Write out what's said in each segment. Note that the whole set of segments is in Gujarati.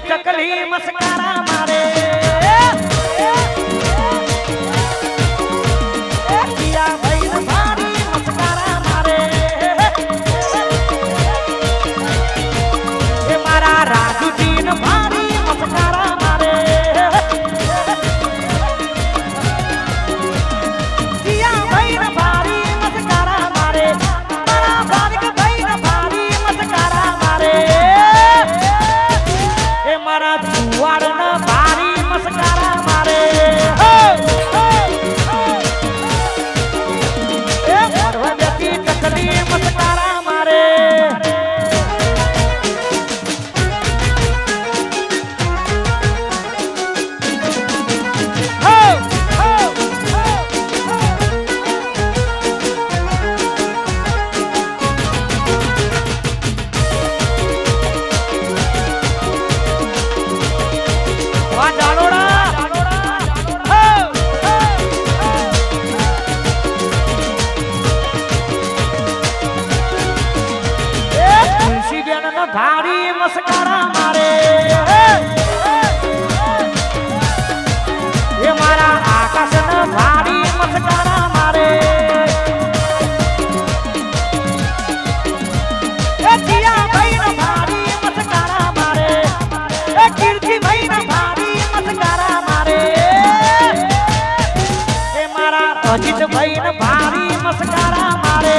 બેટી ચકલી મસ્કારા મારે. મારા. એ ભારી મસ્કારા મારે. એ મારા એ જીયાભાઈનો ભારી મસ્કારા મારે. એ મારા. અજીતભાઈનો ભારી મસ્કારા મારે.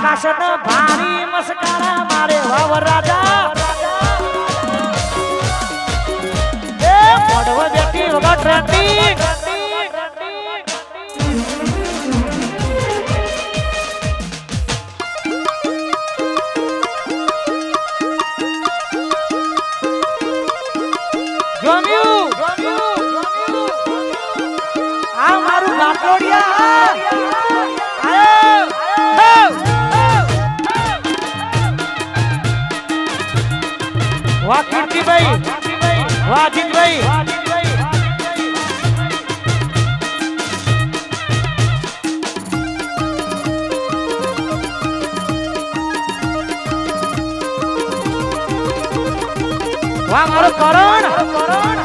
આકાશને ભારી મસ્કારા મારે વાવ રાજા. એ મોઢવ બેઠી વગર ટ્રેન્ડિંગ ગમ્યું આ મારું લાકડીયા અજીતભાઈ વાહ મારો કરણ. આયો